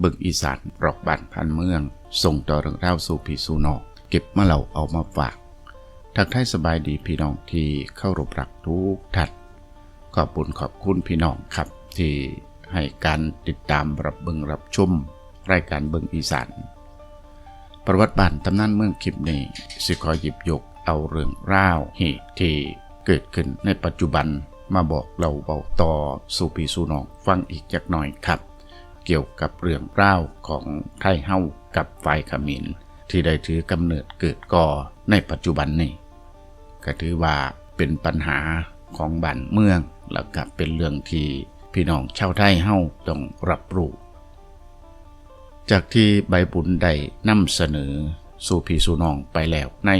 เบิกอีสานรอกบ้านพันเมือง ส่งต่อเรื่องราวสู่พี่สู่นอกเก็บมาเล่าเอามาฝาก ทักทายสบายดีพี่น้องที่เข้ารบรักทุกท่านขอบคุณขอบคุณพี่น้องครับ ที่ให้การติดตามรับเบิงรับชมรายการเบิงอีสานประวัติบ้านตำนานเมืองคลิปนี้สิขอหยิบยกเอาเรื่องร่าวเหตุที่เกิดขึ้นในปัจจุบันมาบอกเราเบาต่อสู่พี่สู่น้องฟังอีกจักหน่อยครับ เกี่ยวกับเรื่องร่าของไทยเฮากับฝ่ายขมินที่ได้ถือกำเนิดเกิดก่อในปัจจุบันนี้ก็ถือว่าเป็นปัญหาของบ้านเมือง แล้วก็เป็นเรื่องที่พี่น้องชาวไทยเฮาต้องรับรู้จากที่ใบบุญได้นำเสนอสู่พี่สู่น้องไปแล้วใน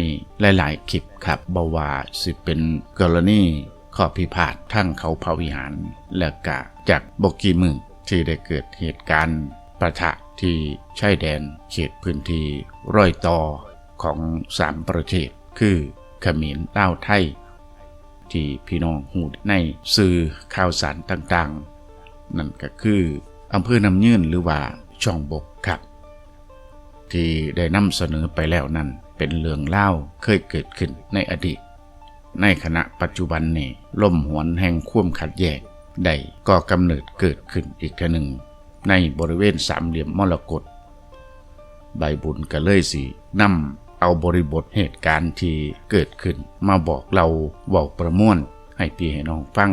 หลาย ๆ คลิปครับบาว่าสิเป็นกรณีข้อพิพาททั้งเขาพาวิหาร และกะจากบกีมือ ที่ได้เกิดเหตุการณ์ประทะที่ชายแดนเขตพื้นที่ร้อยต่อของสามประเทศ คือเขมรลาวไทย ที่พี่น้องหูในสื่อข่าวสารต่างๆ นั่นก็คืออำเภอนำยื่นหรือว่าช่องบกครับ ที่ได้นำเสนอไปแล้วนั้นเป็นเรื่องเล่าเคยเกิดขึ้นในอดีต ในขณะปัจจุบันนี้ล่มหวนแห่งความขัดแย้ง ได้ก่อกำเนิดเกิดขึ้นอีกทหนึ่ง ในบริเวณสามเหลี่ยมมรกตใบบุญก็เลยสินำเอาบริบทเหตุการณ์ที่เกิดขึ้น มาบอกเราเว้าประมวลให้พี่ให้น้องฟัง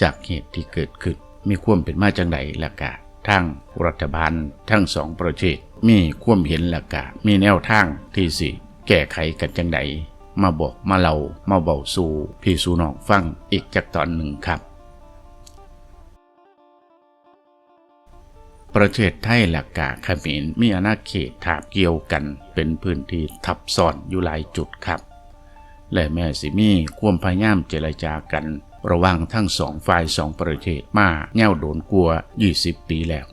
จากเหตุที่เกิดขึ้น มีความเป็นมาจังไดละกะทั้งรัฐบาลทั้งสองประเทศมีความเห็นละกะ มีแนวทางที่สิแก้ไขกันจังไดมาบอกมาเล่ามาเบาสู่พี่สู่น้องฟังอีกจากตอนหนึ่งครับ ประเทศไทยและกาเขมรมีอาณาเขตถาบเกี่ยวกันเป็นพื้นที่ทับซ้อนอยู่หลายจุดครับ และแม่สิมีความพยายามเจรจากัน ระหว่างทั้งสองฝ่ายสองประเทศมาแง่วโดนกลัว 20 ปีแล้ว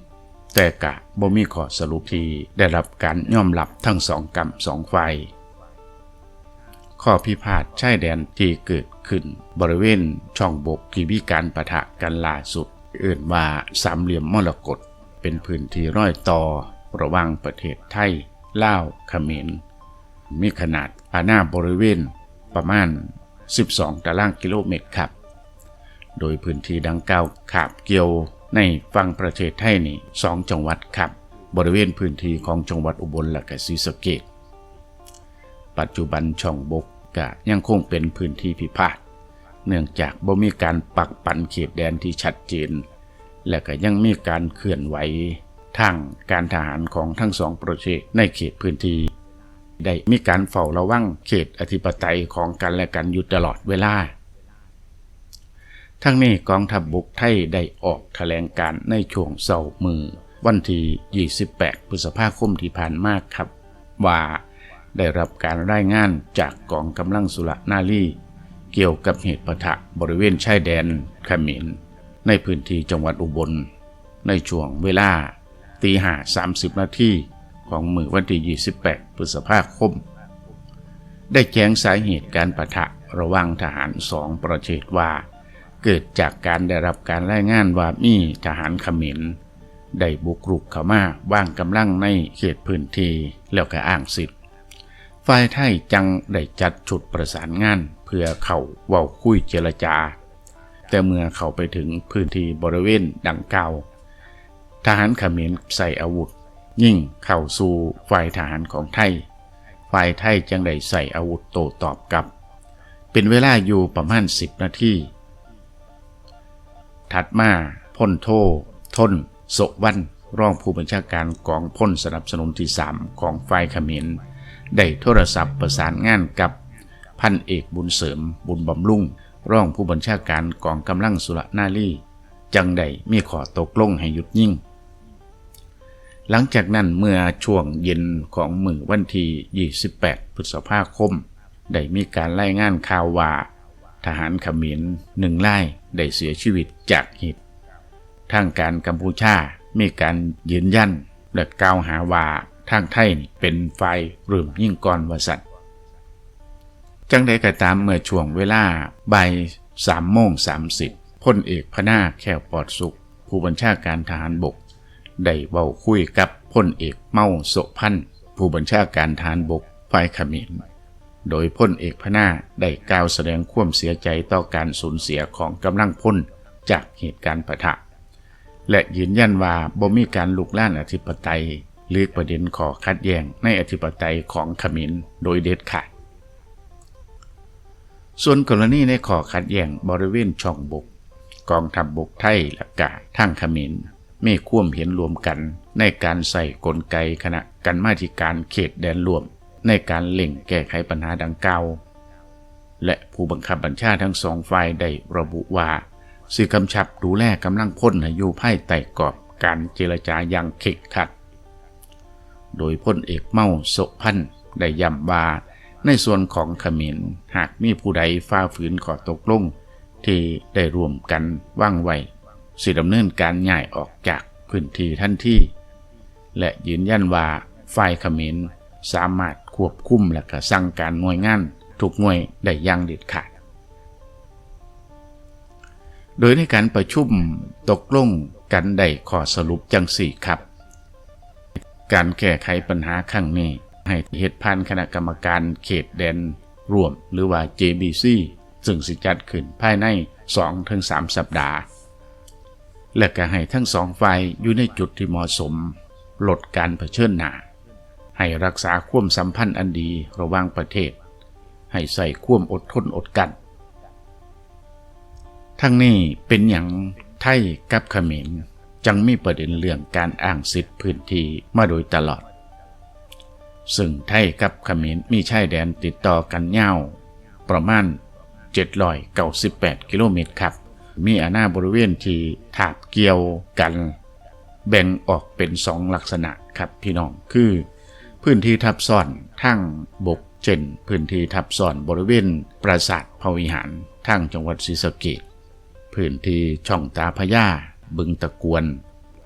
แต่กะบ่มีข้อสรุปที่ได้รับการยอมรับทั้งสองกรรมสองฝ่ายข้อพิพาทชายแดนที่เกิดขึ้น บริเวณช่องบกที่มีการประทะกันล่าสุด เอื่นว่าสามเหลี่ยมมรกต เป็นพื้นที่ร้อยต่อระหว่างประเทศไทยลาวเขมรมีขนาดอาณาบริเวณประมาณ 12 ตารางกิโลเมตรครับ โดยพื้นที่ดังกล่าวขาบเกี่ยวในฝั่งประเทศไทยนี่สองจังหวัดครับ บริเวณพื้นที่ของจังหวัดอุบลและกศรีสะเกษปัจจุบันช่องบกก็ยังคงเป็นพื้นที่พิพาทเนื่องจากบ่มีการปักปันเขตแดนที่ชัดเจน และก็ยังมีการเคลื่อนไหวทางการทหารของทั้งสองประเทศในเขตพื้นที่ ได้มีการเฝ้าระวังเขตอธิปไตยของกันและกันอยู่ตลอดเวลา ทั้งนี้กองทัพบบกไทยได้ออกแถลงการในช่วงเสาร์มือ วันที่28 พฤษภาคมที่ผ่านมาครับ ว่าได้รับการรายงานจากกองกำลังสุรนารีเกี่ยวกับเหตุปะทะบริเวณชายแดนขมร ในพื้นที่จังหวัดอุบล ในช่วงเวลาตีห้าสามสิบนาทีของมือวันที่ 28 พฤษภาคม ได้แจ้งสาเหตุการปะทะระหว่างทหารสองประเทศว่า เกิดจากการได้รับการรายงานว่ามีทหารเขมรได้บุกรุกเข้ามาว่างกำลังในเขตพื้นที่แล้วก็อ้างสิทธิ์ฝ่ายไทยจังได้จัดชุดประสานงาน เพื่อเข้าเว้าคุยเจรจา แต่เมื่อเข้าไปถึงพื้นที่บริเวณดังกล่าวทหารเขมรใส่อาวุธ ยิ่งเข้าสู่ฝ่ายทหารของไทย ฝ่ายไทยจังได้ใส่อาวุธโต้ตอบกลับ เป็นเวลาอยู่ประมาณ10นาทีถัดมาพ่นโททนโสวันรองผู้บัญชาการกองพ่นสนับสนุนที่ 3 ของฝ่ายเขมรได้โทรศัพท์ประสานงานกับพันเอกบุญเสริมบุญบำรุง ร่องผู้บัญชาการกองกำลังสุรนารีจังได้มีขอตกลงให้หยุดยิ่ง หลังจากนั้นเมื่อช่วงเย็นของมือวันที่ 28 พฤษภาคม ได้มีการรายงานข่าวว่าทหารขมรหนึ่งไล่ได้เสียชีวิตจากเหตุทางการกัมพูชา มีการยืนยันและกล่าวหาว่าทางไทยเป็นฝ่ายเริ่มยิ่งก่อนวสัตว จังใดก็ตามเมื่อช่วงเวลาบ่ายสามโมงสามสิบพลเอกพนาแค่วปลอดสุข ผู้บัญชาการทหารบก ได้เว้าคุยกับพลเอกเมาโสพันธ์ผู้บัญชาการฐานบกฝ่ายขมรโดยพลเอกพนาได้กล่าวแสดงความเสียใจต่อการสูญเสียของกำลังพลจากเหตุการณ์ปะทะ และยืนยันว่าบ่มีการลุกล้านอธิปไตยหรือประเด็นขอคัดแย้งในอธิปไตยของขมรโดยเด็ดขาด ส่วนกรณีในขอขัดแย้งบริเวณช่องบก กองทัพบบกไทยและกาทั้งขมรมีควมเห็นรวมกัน ในการใส่กลไกคณะกันมาธิการเขตแดนรวม ในการเล่งแก้ไขปัญหาดังกล่าวและผู้บังคับบัญชาทั้งสองฝ่ายได้ระบุว่าสิกำชับดูแลกำลังพ้นหอยู่ภายใต้กรอบการเจรจาอย่างเข็ดขัด โดยพลเอกเมาโสพันธ์ได้ย้ำว่า ในส่วนของขมรหากมีผู้ใดฝ่าฝืนขอตกลง ที่ได้ร่วมกันว่างไว้สิดำเนินการย้ายออกจากพื้นที่ทันทีและยืนยันว่าฝ่ายขมรสามารถควบคุมและก็สั่งการหน่วยงานทุกหน่วยได้อย่างเด็ดขาด โดยในการประชุมตกลงกันได้ข้อสรุปจังสี่ครับ การแก้ไขปัญหาครั้งนี้ ให้เหตุพันคณะกรรมการเขตแดนรวม หรือว่า JBC ซึ่งสิจัดขึ้นภายใน 2-3 สัปดาห์ และก็ให้ทั้งสองฝ่ายอยู่ในจุดที่เหมาะสม ลดการเผชิญหน้า ให้รักษาความสัมพันธ์อันดีระหว่างประเทศ ให้ใส่ความอดทนอดกัน ทั้งนี้เป็นอย่างไทยกับเขมร จังมีประเด็นเรื่องการอ้างสิทธิพื้นที่มาโดยตลอด ซึ่งไทยกับเขมรมีชายแดนติดต่อกันยาวประมาณ798กิโลเมตรครับ มีอาณาบริเวณที่ถาบเกี่ยวกัน แบ่งออกเป็นสองลักษณะครับพี่น้องคือ พื้นที่ทับซ้อนทั้งบกเช่นพื้นที่ทับซ้อนบริเวณ ปราสาทพระวิหารทั้งจังหวัดศรีสะเกษพื้นที่ช่องตาพญาบึงตะกวน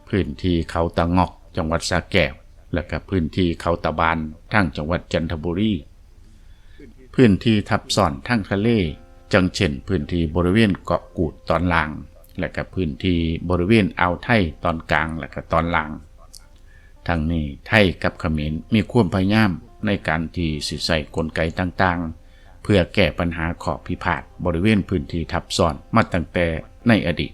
พื้นที่เขาตะงอกจังหวัดสระแก้ว และก็พื้นที่เขาตะบานทั้งจังหวัดจันทบุรี พื้นที่ทับซ้อนทั้งทะเล จังเช่นพื้นที่บริเวณเกาะกูดตอนล่าง และก็พื้นที่บริเวณอ่าวไทยตอนกลางและก็ตอนล่างทั้งนี้ไทยกับเขมรมีความพยายามในการที่สิใส่กลไกต่างๆ เพื่อแก้ปัญหาขอพิพาทบริเวณพื้นที่ทับซ้อนมาตั้งแต่ในอดีต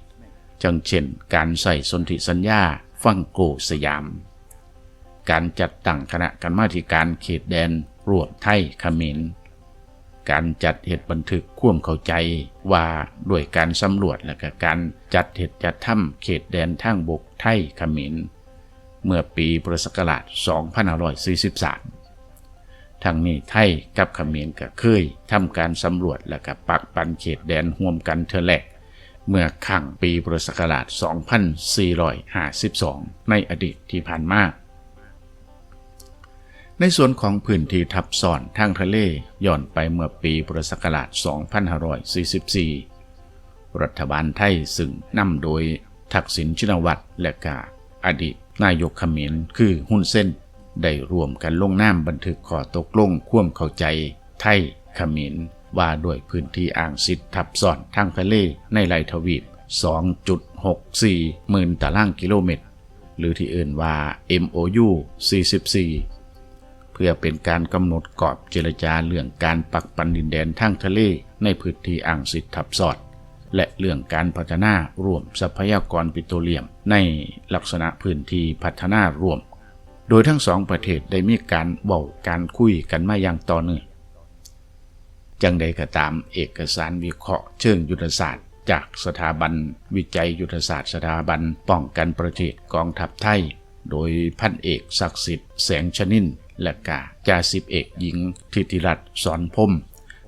จังเช่นการใส่สนธิสัญญา ฟังโกสยาม การจัดตั้งคณะกรรมาธิการเขตแดนรวมไทยเขมรการจัดเหตุบันทึกควมเข้าใจว่าด้วยการสำรวจและกการจัดเหตุจัดถ้ำเขตแดนทางบกไทยเขมรเมื่อปีพุทธศักราช2543ทั้งนี้ไทยกับเขมรก็เคยทำการสำรวจและก็ปักปันเขตแดนห่วมกันเทอแรกเมื่อขังปีพุทธศักราช 2452 ในอดีตที่ผ่านมา ในส่วนของพื้นที่ทับซ้อนทางทะเลย้อนไปเมื่อปีพุทธศักราช 2544 รัฐบาลไทยซึ่งนำโดยทักษิณชินวัตรและกาอดีตนายกขมรคือหุ้นเส้น ได้ร่วมกันลงนามบันทึกข้อตกลงความเข้าใจ ไทยขมรว่าด้วยพื้นที่อ่างสิทธิ์ทับซ้อนทางทะเลในไลทวีป 2.64หมื่นตารางกิโลเมตร หรือที่อื่นว่า MOU 44 พื่อเป็นการกำหนดกรอบเจรจาเรื่องการปักปันดินแดนทางทะเลในพื้นที่อ่างสิทธิ์ทับซอนและเรื่องการพัฒนาร่วมทรัพยากรปิโตรเลียม ในลักษณะพื้นที่พัฒนาร่วม โดยทั้งสองประเทศได้มีการเว้าการคุยกันมาอย่างต่อเนื่องจังใดก็ตามเอกสารวิเคราะห์เชิงยุทธศาสตร์ จากสถาบัน วิจัยยุทธศาสตร์สถาบันป้องกันประเทศกองทัพไทย โดยพันเอกศักดิ์สิทธิ์แสงชนิน และกาจ่าสิบเอกหญิงทิติรัตน์สอนพม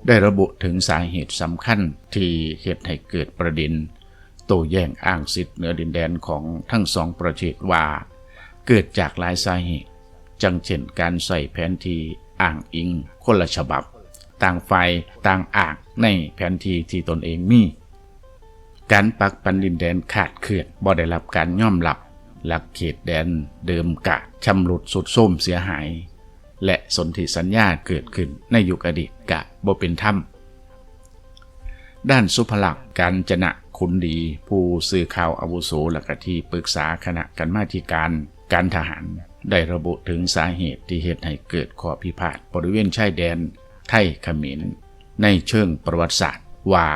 ได้ระบุถึงสาเหตุสำคัญที่เหตุให้เกิดประเด็นโต้แย้งอ้างสิทธิ์เหนือดินแดนของทั้งสองประเทศว่า เกิดจากหลายสาเหตุ จังเช่นการใส่แผนที่อ้างอิงคนละฉบับ ต่างฝ่ายต่างอ้างในแผนที่ที่ตนเองมี การปักปันดินแดนขาดเขื่อนบ่ได้รับการย่อมรับ หลักเขตแดนเดิมกะชำรุดสุดโทรมเสียหาย และสนธิสัญญาเกิดขึ้นในยุคอดีตกะบ่เป็นธรรม ด้านสุภลักษ์การจนะขุนดี ผู้สื่อข่าวอาวุโสและก็ที่ปรึกษาคณะกันมาธิการการทหาร ได้ระบุถึงสาเหตุที่เหตุให้เกิดข้อพิพาทบริเวณชายแดน ไทยขมรในเชิงประวัติศาสตร์ว่า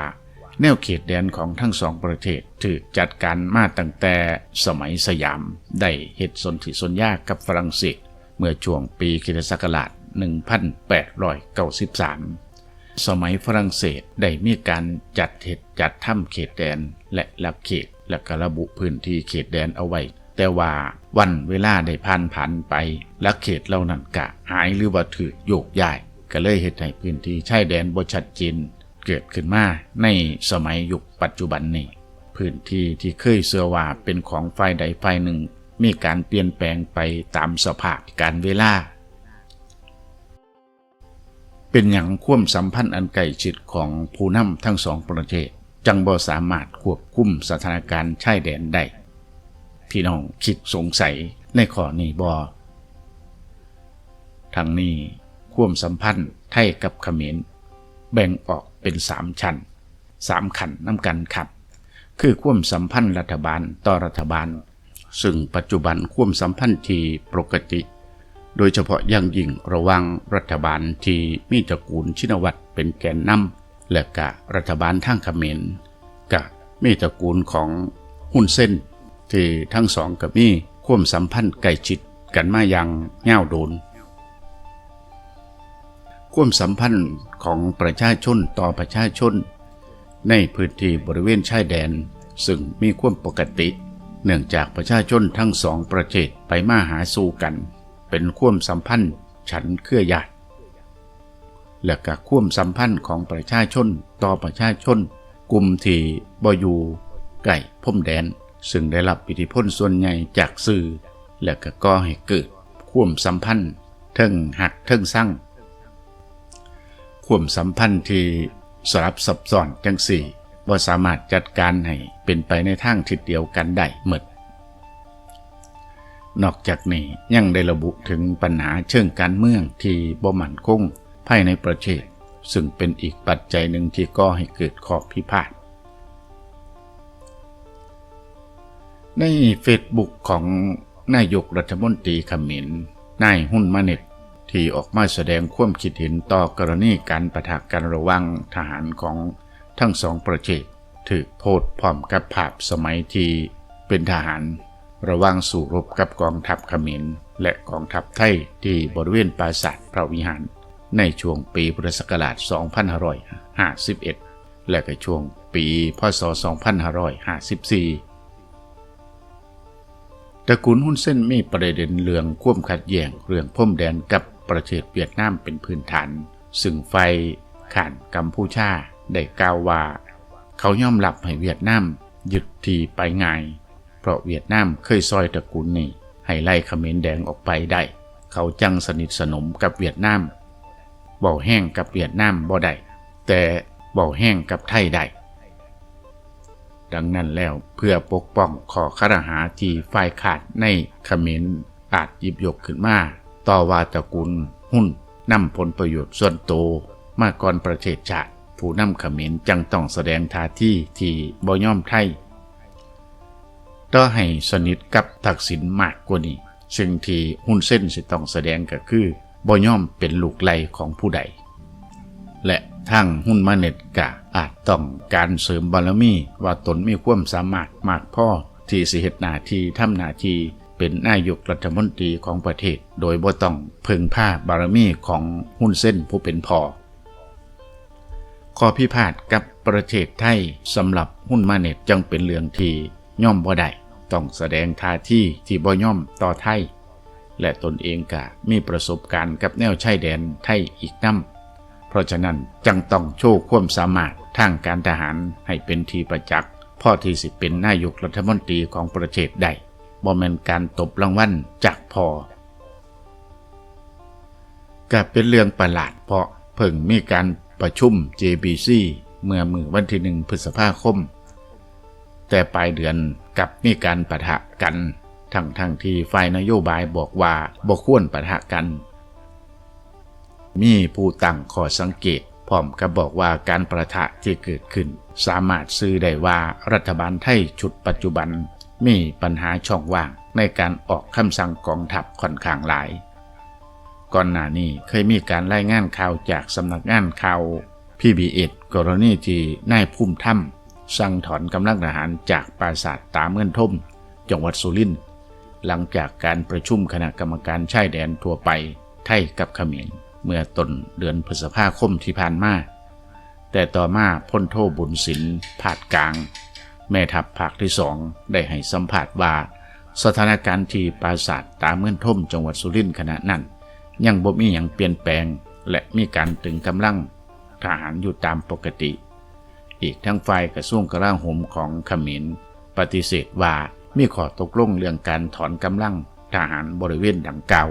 แนวเขตแดนของทั้งสองประเทศถูกจัดการมาตั้งแต่สมัยสยาม ได้เหตุสนธิสนยากับฝรั่งเศส เมื่อช่วงปีคริสศักราช 1893 สมัยฝรั่งเศสได้มีการจัดเหตุจัดถ้ำเขตแดนและลักเขตและกระบุพื้นที่เขตแดนเอาไว้ แต่ว่าวันเวลาได้ผ่านผ่านไปลักเขตเหล่านั้นกะหายหรือว่าถูกโยกย้าย ก็เลยเหตุให้พื้นที่ชายแดนบ่ชัดเจนเกิดขึ้นมาในสมัยยุคปัจจุบันนี้พื้นที่ที่เคยเสื่อว่าเป็นของฝ่ายใดฝ่ายหนึ่ง มีการเปลี่ยนแปลงไปตามสภาพการเวลา เป็นอย่างควมสัมพันธ์อันใกล้ชิดของผู้นำทั้งสองประเทศ จังบ่สามารถควบคุมสถานการณ์ชายแดนได้ พี่น้องคิดสงสัยในข้อนี้บ่ทั้งนี้ควมสัมพันธ์ไทยกับเขมรแบ่งออกเป็นสามชั้นสามขันน้ำกันครับ คือควมสัมพันธ์รัฐบาลต่อรัฐบาล ซึ่งปัจจุบันควมสัมพันธ์ที่ปกติ โดยเฉพาะอย่างยิ่งระว่างรัฐบาลที่มีตระกูลชินวัตรเป็นแกนนำและกะรัฐบาลทางเขมรกะมีตระกูลของหุ่นเส้น ที่ทั้งสองกับมีควมสัมพันธ์ใกล้ชิดกันมาอย่างเง่าวโดนควมสัมพันธ์ของประชาชนต่อประชาชน ในพื้นที่บริเวณชายแดน ซึ่งมีความปกติ เนื่องจากประชาชนทั้งสองประเทศไปมาหาสู่กัน เป็นควมสัมพันธ์ฉันเครือญาติและก็ควมสัมพันธ์ของประชาชนต่อประชาชน กลุ่มที่บอยู่ใกล้พรมแดน ซึ่งได้รับอิทธิพลส่วนใหญ่จากสื่อ และก็ก่อให้เกิดควมสัมพันธ์เทิงหักเทิงสั่งควมสัมพันธ์ที่สลับซับซ้อนจังสี่ บ่สามารถจัดการให้เป็นไปในทางทิศเดียวกันได้หมดนอกจากนี้ยังได้ระบุถึงปัญหาเชิงการเมืองที่บ่มั่นคงภายในประเทศ ซึ่งเป็นอีกปัจจัยหนึ่งที่ก่อให้เกิดข้อพิพาทในเฟซบุ๊กของนายกรัฐมนตรีขมรนายหุ่นมาเน็ตที่ออกมาแสดงความคิดเห็นต่อกรณีการประทะกันระหว่างทหารของ ทั้งสองประเทศถูกโพสต์พร้อมกับภาพสมัยที่เป็นทหาร ระว่างสู่รบกับกองทัพขมรและกองทัพไทยที่บริเวณปราสาทพระวิหาร ในช่วงปีพุทธศักราช 2551 และก็ช่วงปีพศ 2554ตระกูลหุ้นเส้นมีประเด็นเรื่องควมขัดแย้งเรื่องพรมแดนกับประเทศเวียดนามเป็นพื้นฐาน ซึ่งไฟข่านกัมพูชา ได้กล่าวว่า เขายอมรับให้เวียดนามยึดทีไปง่ายเพราะเวียดนามเคยซอยตระกูลนี้ให้ไล่เขมรแดงออกไปได้ เขาจังสนิทสนมกับเวียดนามเบาแห้งกับเวียดนามบ่ได้แต่เบาแห้งกับไทยได้ดังนั้นแล้วเพื่อปกป้องขอคารหาที่ฝ่ายขาดในเขมรอาจหยิบยกขึ้นมาต่อว่าตระกูลหุ้นนำผลประโยชน์ส่วนโตวมาก่อนประเทศชาติ ผู้นำเขมรจังต้องแสดงท่าที่ที่บ่ย่อมไทยต่อให้สนิทกับทักษิณมากกว่านี้ ซึ่งที่หุ้นเส้นสิต้องแสดงก็คือบ่ย่อมเป็นลูกไลของผู้ใด และทั้งหุ้นมาเน็ตกะอาจต้องการเสริมบารมีว่าตนมีความสามารถมากพอที่สิเหตุนาที่ทำนาทีเป็นนายกรัฐมนตรีของประเทศ โดยบ่ต้องเพึงผ้าบารมีของหุ้นเส้นผู้เป็นพอ ข้อพิพาทกับประเทศไทยสำหรับหุ้นมาเน็ตจังเป็นเรื่องที่ย่อมบ่ได้ต้องแสดงท่าที่ที่บ่ย่อมต่อไทย และตนเองกะมีประสบการณ์กับแนวชายแดนไทยอีกน้ำเพราะฉะนั้นจังต้องโชว์ความสามารถทางการทหารให้เป็นทีประจักษ์พ่อที่สิเป็นนายกรัฐมนตรีของประเทศได้บ่แม่นการตบรางวัลจากพอก็เป็นเรื่องประหลาดเพราะเพิ่งมีการ ประชุม JBC เมื่อมือวันที่หนึ่งพฤษภาคม แต่ปลายเดือนกลับมีการประทะกัน ทั้งทั้งที่ฝ่ายนโยบายบอกว่าบ่ควรประทะกัน มีผู้ตั้งข้อสังเกตพร้อมกับบอกว่าการประทะที่เกิดขึ้น สามารถซื้อได้ว่ารัฐบาลไทยชุดปัจจุบันมีปัญหาช่องว่างในการออกคำสั่งกองทัพค่อนข้างหลาย ก่อนหน้านี้เคยมีการรายงานข่าวจากสำนักงานข่าว PBS กรณีที่นายภูมิถ้ำสั่งถอนกำลังทหารจากปราสาทตาเมือนท่ม จังหวัดสุรินทร์หลังจากการประชุมคณะกรรมการชายแดนทั่วไปไทยกับเขมรเมื่อต้นเดือนพฤษภาคมที่ผ่านมาแต่ต่อมาพ้นโทบุญศิลป์ผาดกลาง แม่ทัพภาคที่สองได้ให้สัมผัสว่า สถานการณ์ที่ปราสาทตาเมือนท่มจังหวัดสุรินทร์ขณะนั้น ยังบ่มีอย่างเปลี่ยนแปลง และมีการตึงกำลังทหารอยู่ตามปกติ อีกทั้งฝ่ายกระทรวงกลาโหมของขมรปฏิเสธว่ามีข้อตกลงเรื่องการถอนกำลังทหารบริเวณดังกล่าว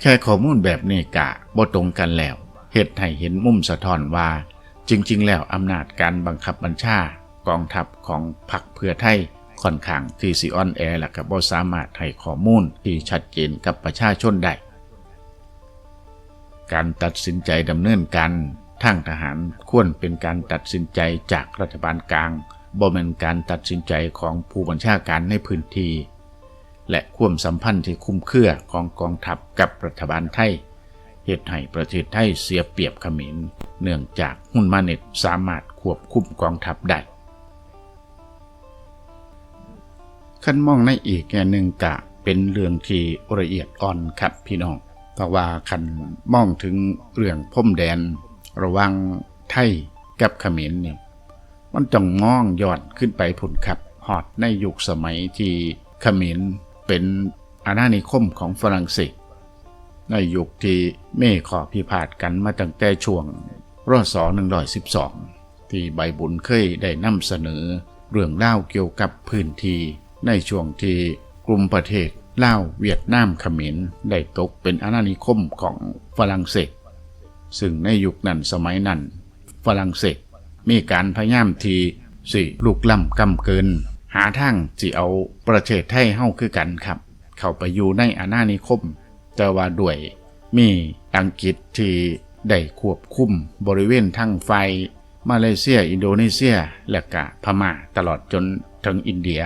แค่ข้อมูลแบบนี้กะบ่ตรงกันแล้วเหตุให้เห็นมุมสะท้อนว่า จริง ๆ แล้วอำนาจการบังคับบัญชากองทัพของพรรคเพื่อไทยค่อนข้างที่สิออนแอและก็บ่สามารถให้ข้อมูลที่ชัดเจนกับประชาชนได้ การตัดสินใจดำเนินการทางทหารควรเป็นการตัดสินใจจากรัฐบาลกลางบ่เป็นการตัดสินใจของผู้บัญชาการในพื้นที่และความสัมพันธ์ที่คุ้มเครือของกองทัพกับรัฐบาลไทยเหตุให้ประเทศไทยเสียเปรียบขมรเนื่องจากหุ้นมาเน็ตสามารถควบคุมกองทัพได้ขั้นมองในอีกแง่หนึ่งกะเป็นเรื่องที่ละเอียดอ่อนครับพี่น้อง ราะว่าคันมองถึงเรื่องพรมแดน ระว่างไทยกับเขมรเนี่ยมันต้องมองยอนขึ้นไปผลขับฮอดในยุคสมัยที่เขมรเป็นอาณานิคมของฝรั่งเศส ในยุคที่เม่ขอพิพาทกันมาตั้งแต่ช่วงรอศ112 ที่ใบบุญเคยได้นำเสนอเรื่องเล่าเกี่ยวกับพื้นที่ในช่วงที่กลุ่มประเทศ ลาวเวียดนามเขมรได้ตกเป็นอาณานิคมของฝรั่งเศส ซึ่งในยุคนั้นสมัยนั้น ฝรั่งเศสมีการพยายามที่สิลุกล้ำกำเกิน หาทางสิเอาประเทศไทยเฮาคือกันครับ เข้าไปอยู่ในอาณานิคม แต่ว่าด้วยมีอังกฤษที่ได้ควบคุมบริเวณทั้งไฟ มาเลเซีย อินโดนีเซีย และกะพม่าตลอดจนถึงอินเดีย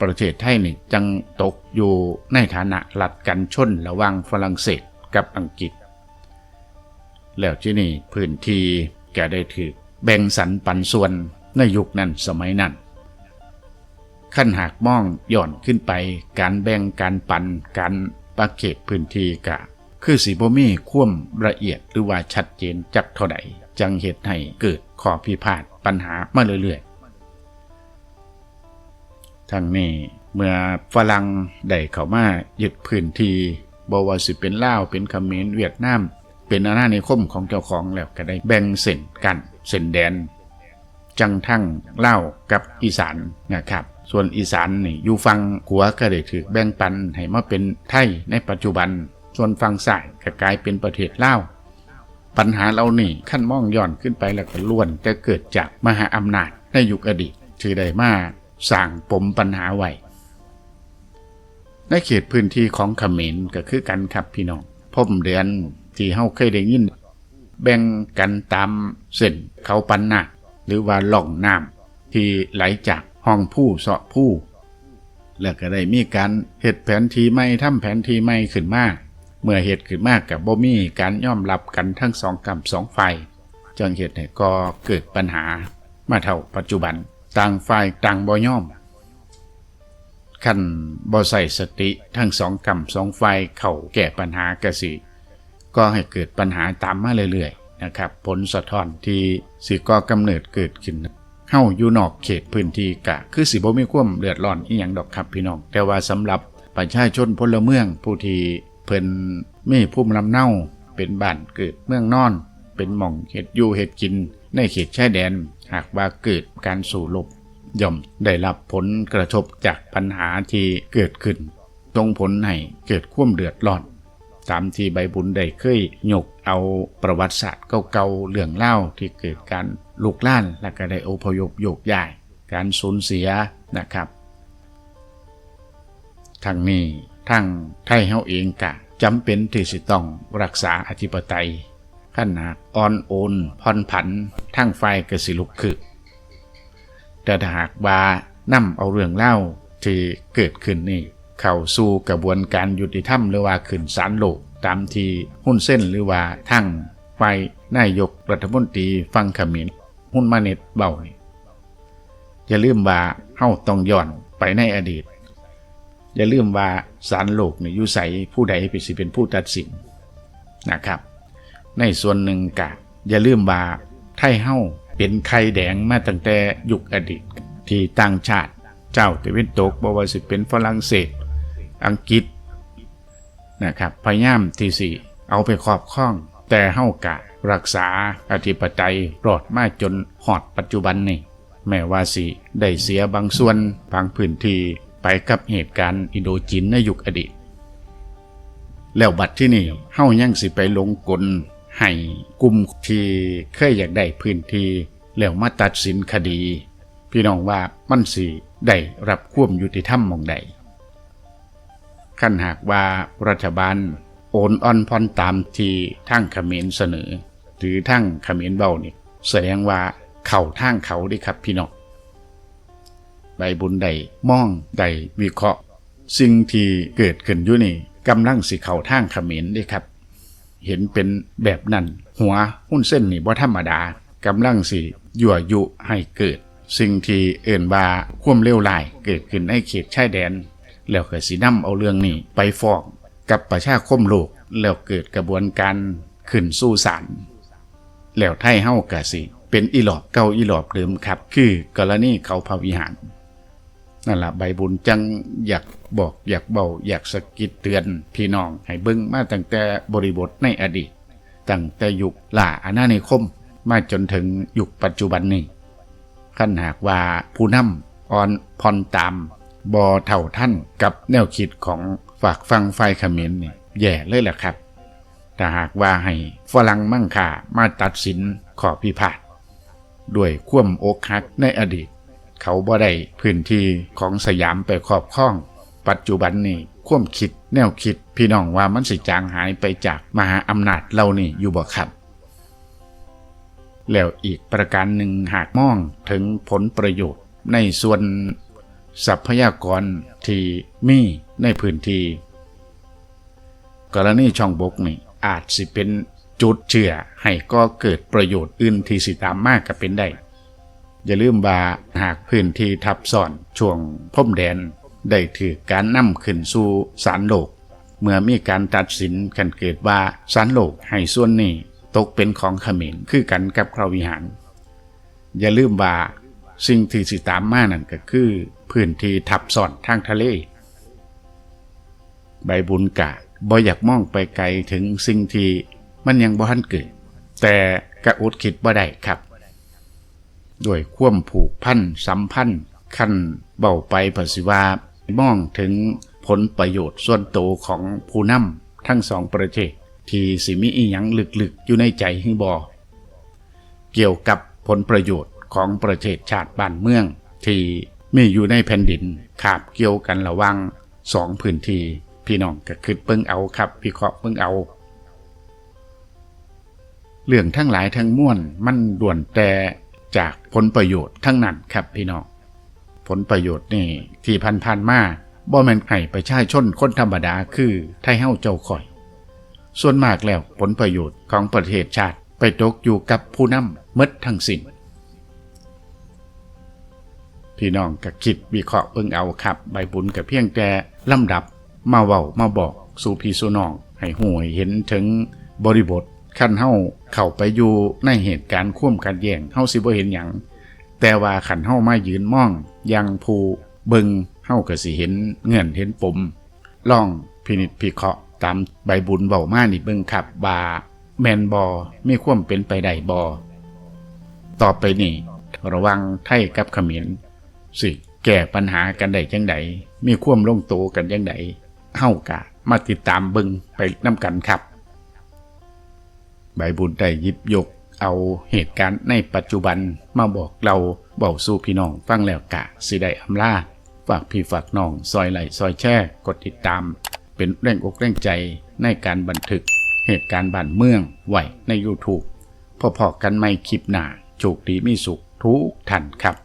ประเทศไทยนี่จังตกอยู่ในฐานะหลัดกันชนระหว่างฝรั่งเศสกับอังกฤษ แล้วที่นี่พื้นที่แกได้ถือแบ่งสรรปันส่วนในยุคนั้นสมัยนั้นขั้นหากมองย่อนขึ้นไปการแบ่งการปันการประเขตพื้นที่กะ คือสีบมีคว่มละเอียดหรือว่าชัดเจนจักเท่าใดจังเหตุให้เกิดข้อพิพาทปัญหามาเรื่อย ทั้งนี้เมื่อฝรั่งได้เข้ามายึดพื้นที่บว่าสิเป็นลาวเป็นเขมรเวียดนามเป็นอาณานิคมของเจ้าของแล้วก็ได้แบ่งเส้นกันเส้นแดน จังทั้งเล่ากับอีสานนะครับ ส่วนอีสานนี่อยู่ฟังขัวก็ได้ถือแบ่งปันให้มาเป็นไทยในปัจจุบัน ส่วนฟังซ้ายก็กลายเป็นประเทศเล่าปัญหาเรานี่ขั้นมองย้อนขึ้นไปแล้วก็ล้วนแต่เกิดจากมหาอำนาจในยุคอดีตถือได้มา สร้างปมปัญหาไว้ในเขตพื้นที่ของเขมรก็คือกันครับพี่น้องพมเดือนที่เฮาเคยได้ยิน แบ่งกันตามเส้นเขาปันนาหรือว่าล่องน้ำที่ไหลจากห้องผู้เสาะผู้ แล้วก็ได้มีการเหตุแผนทีไม่ทำแผนทีไม่ขึ้นมาก เมื่อเหตุขึ้นมากกับบ่มีการย่อมรับกันทั้งสองกำสองฝ่ายจังเหตุให้ก็เกิดปัญหามาเท่าปัจจุบัน ต่างฝ่ายต่างบ่ย่อมขันบ่ใส่สติทั้งสองกำสองฝ่ายเข้าแก้ปัญหากสิ ก็ให้เกิดปัญหาตามมาเรื่อยๆนะครับ ผลสะท้อนที่สิก่อกำเนิดเกิดขึ้นเฮาอยู่นอกเขตพื้นที่กะ คือสิบ่มีความเดือดร้อนอีหยังดอกครับพี่น้อง แต่ว่าสำหรับประชาชนพลเมืองผู้ที่เพิ่นมีภูมิลำเนาเป็นบ้านเกิดเมืองนอน เป็นหม่องเฮ็ดอยู่เฮ็ดกินในเขตชายแดน หากว่าเกิดการสู่ลบย่อมได้รับผลกระทบจากปัญหาที่เกิดขึ้นตรงผลให้เกิดความเดือดร้อนตามที่ใบบุญได้เคยยกเอาประวัติศาสตร์เก่าๆเรื่องเล่าที่เกิดการลุกล้านและก็ได้อพยพโยกย้าย การสูญเสียนะครับทางนี้ทั้งไทยเฮาเองกะจำเป็นที่สิต้องรักษาอธิปไตย ขั้นหากอ่อนโอนผ่อนผันทั้งไฟกระสิลุกคือแต่ถ้าหากว่านำเอาเรื่องเล่าที่เกิดขึ้นนี่เข้าสู่กระบวนการยุติธรรมหรือว่าขึ้นศาลโลกตามที่หุ้นเส้นหรือว่าทั้งไฟนายกรัฐมนตรีฟังขมินหุ้นมาเน็ตเบานี่อย่าลืมว่าเฮาต้องย้อนไปในอดีต อย่าลืมว่าศาลโลกนี่อยู่ใสผู้ใดเป็นสิเป็นผู้ตัดสินนะครับ ในส่วนหนึ่งกะ อย่าลืมว่าไทยเฮาเป็นไข่แดงมาตั้งแต่ยุคอดีต ที่ต่างชาติเจ้าตะเวนตกบ่ว่าสิเป็นฝรั่งเศส อังกฤษนะครับพยายามที่สิเอาไปครอบครอง แต่เฮากะรักษาอธิปไตยปลอดมาจนหอดปัจจุบันนี่แม้ว่าสิได้เสียบางส่วนบางพื้นที่ไปกับเหตุการณ์อินโดจีนในยุคอดีต แล้วบัดที่นี่เฮายังสิไปลงกล ให้กลุ่มที่เคยอยากได้พื้นที่แล้วมาตัดสินคดี พี่น้องว่ามันสิได้รับความยุติธรรมมองใดขั้นหากว่ารัฐบาลโอนอ่อนพรตามที่ทั้งขมรเสนอ หรือทั้งขมรเบานี่แสดงว่าเข่าทางเขาดิครับพี่น้องใบบุญใดมองใดวิเคราะห์ สิ่งที่เกิดขึ้นอยู่นี่กำลังสิเข่าทางขมรเด้ครับ เห็นเป็นแบบนั้น หัวหุ้นเส้นนี่บ่ธรรมดากำลังสิยั่วยุให้เกิด สิ่งที่เอิ่นว่าควมเลวร้ายเกิดขึ้นในเขตชายแดน แล้วเก็สินำเอาเรื่องนี้ไปฟ้องกับประชาคมโลกแล้วเกิดกระบวนการขึ้นสู้ศาลแล้วไทยเฮากะสิ เป็นอีหลอบเก่าอีหลอบเดิมครับ คือกรณีเขาพาวิหาร นั่นแหละใบบุญจังอยากบอกอยากเบาอยากสะกิดเตือนพี่น้องให้เบิ่งมาตั้งแต่บริบทในอดีตตั้งแต่ยุคล่าอาณานิคม มาจนถึงยุคปัจจุบันนี้ขั้นหากว่าผู้นำอ่อนพรตามบอเท่าท่านกับแนวคิดของฝากฟังไฟขมรนี่แย่เลยแหละครับแต่หากว่าให้ฝรั่งมั่งค่ามาตัดสินขอพิพาทด้วยคว่มอกหักในอดีต เขาบ่ได้พื้นที่ของสยามไปครอบครอง ปัจจุบันนี้ควมคิดแนวคิดพี่น้องว่ามันสิจางหายไปจากมหาอำนาจเหล่านี้อยู่บ่ครับ แล้วอีกประการหนึ่งหากมองถึงผลประโยชน์ในส่วนทรัพยากรที่มีในพื้นที่กรณีช่องบกนี่อาจสิเป็นจุดเชื่อให้ก็เกิดประโยชน์อื่นที่สิตามมากก็เป็นได้ อย่าลืมว่าหากพื้นที่ทับซ้อนช่วงพรมแดน ได้ถือการนำขึ้นสู่ศาลโลก เมื่อมีการตัดสินกันเกิดว่าศาลโลกให้ส่วนนี้ตกเป็นของขมรคือกันกับคราววิหาร อย่าลืมว่าสิ่งที่สิตามมานั่นก็คือ พื้นที่ทับซ้อนทางทะเล ใบบุญกะบ่อยากมองไปไกลถึงสิ่งที่มันยังบ่ทันเกิด แต่กระอุดคิดบ่ได้ครับ ด้วยความผูกพันสัมพันธ์ขั้นเบาไปภาษิวามองถึงผลประโยชน์ส่วนตัวของผู้นำทั้งสองประเทศ ที่สิมีอีหยังลึกๆ อยู่ในใจให้บอเกี่ยวกับผลประโยชน์ของประเทศชาติบ้านเมือง ที่มีอยู่ในแผ่นดินขาบเกี่ยวกันระว่างสองพื้นที่พี่น้องก็คือเปิ้งเอาครับพี่เคราะห์เปิ้งเอา เรื่องทั้งหลายทั้งมวลมันด่วนแต่ จากผลประโยชน์ทั้งนั้นครับพี่น้องผลประโยชน์นี่ที่พันพันมาบ่แม่นให้ประชาชนคนธรรมดาคือไทยเฮาเจ้าข่อย ส่วนมากแล้วผลประโยชน์ของประเทศชาติไปตกอยู่กับผู้นำมดทั้งสิ้นพี่น้องก็คิดวิเคราะห์เบิ่งเอาครับ ใบบุญกับเพียงแต่ลำดับมาเว้ามาบอกสู่พี่สู่น้อง ให้หูให้เห็นถึงบริบท ขั้นเฮาเข้าไปอยู่ในเหตุการณ์ควมกันแย่งเฮาสิบ่เห็นหยังแต่ว่าขันเฮามายืนมองยังผู้เบิงเฮาก็สิเห็นเงื่อนเห็นปมลองพินิจพิเคราะห์ตามใบบุญเบามานี่เบิงครับว่าแมนบอมีควมเป็นไปได้บอต่อไปนี่ ระวังไทยกับขมรสิแก้ปัญหากันได้จังไดมีควมลงโตกันจังไดเฮากะมาติดตามเบิงไปน้ำกันครับ ใบบุญได้หยิบยกเอาเหตุการณ์ในปัจจุบันมาบอกเราเบาสู่พี่น้องฟังแล้วกะสิได้อำลาฝากพี่ฝากน้องซอยไหลซอยแช่กดติดตาม เป็นแรงอกแรงใจในการบันทึกเหตุการณ์บ้านเมืองไหวใน YouTube พอๆกันไม่คลิปหนาโชคดีมีสุขทุกท่านครับ